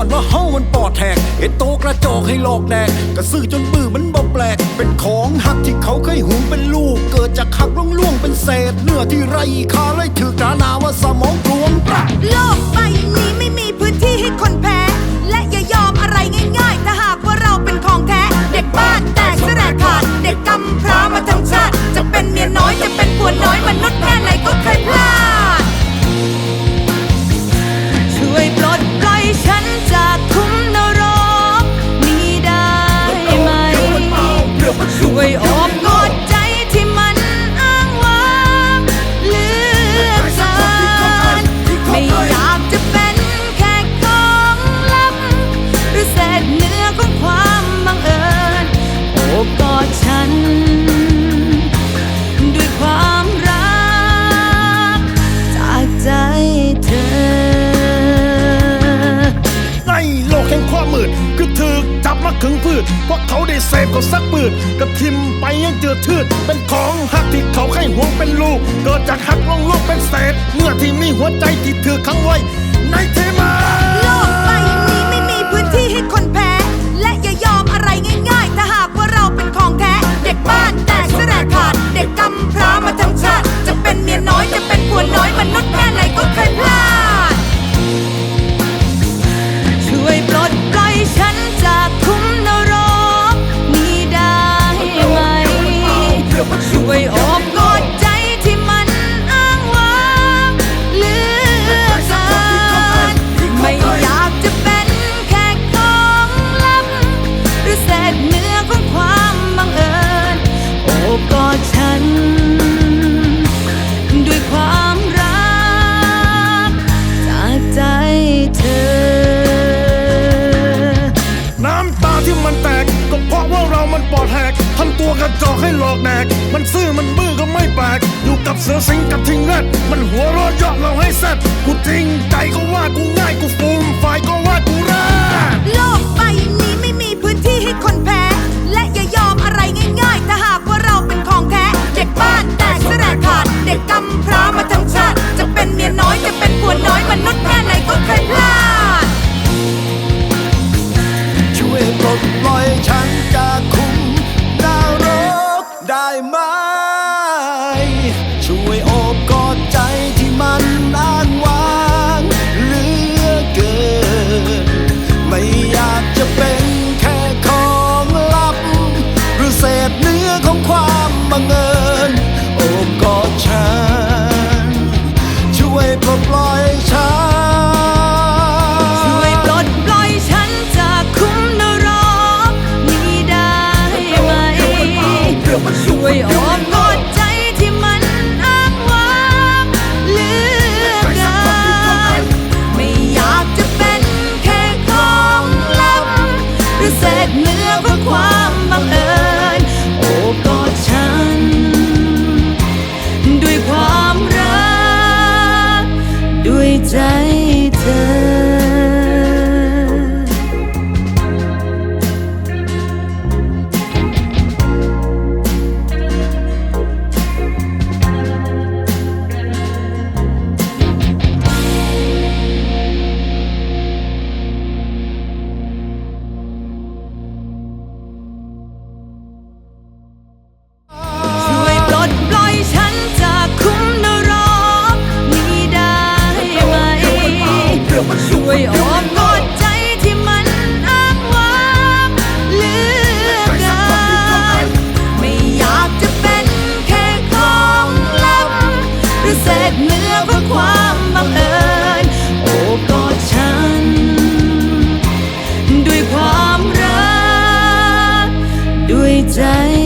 อนว่าเฮามันปอดแทกเอโตกระจอกให้หลอกแดกกระซื้อจนปื้อมันบ่แปลก เป็นของหักที่เขาเคยหุงเป็นลูก เกิดจากหักล่วงล่วงเป็นเศษเนื้อที่ไรคาเลยถือกระนาว่าสมองกลวงปะโลกใบนี้ไม่ ความมืดคือถือจับมาขึงพืชเพราะเขาได้เสพเขาซักปืนกระทิมไปยังเจือทืด เป็นของหักที่เขาให้หวงเป็นลูก เกิดจากหักลงลูกเป็นเศษ เมื่อที่มีหัวใจที่ถือขังไว้ จอกให้หลอกแดก มันซื่อมันบื้อก็ไม่แปลก อยู่กับเสือสิงกับทิงแรดมันหัวเรอดยอดเราให้แซดกูจริงใจก็ว่ากูง่ายกูฟูมฝ่ายก็ว่ากูแรดโลกใบนี้ไม่มีพื้นที่ให้คนแพ้ และอย่ายอมอะไรง่ายๆ ถ้าหากว่าเราเป็นของแท้ เด็กบ้านแตกสลายขาด เด็กกำพร้ามาทั้งชาติ จะเป็นเมียน้อยจะเป็นผัวน้อยมนุษย์แค่ไหนก็เคยพลาดช่วยปลดปล่อย ช่ว 在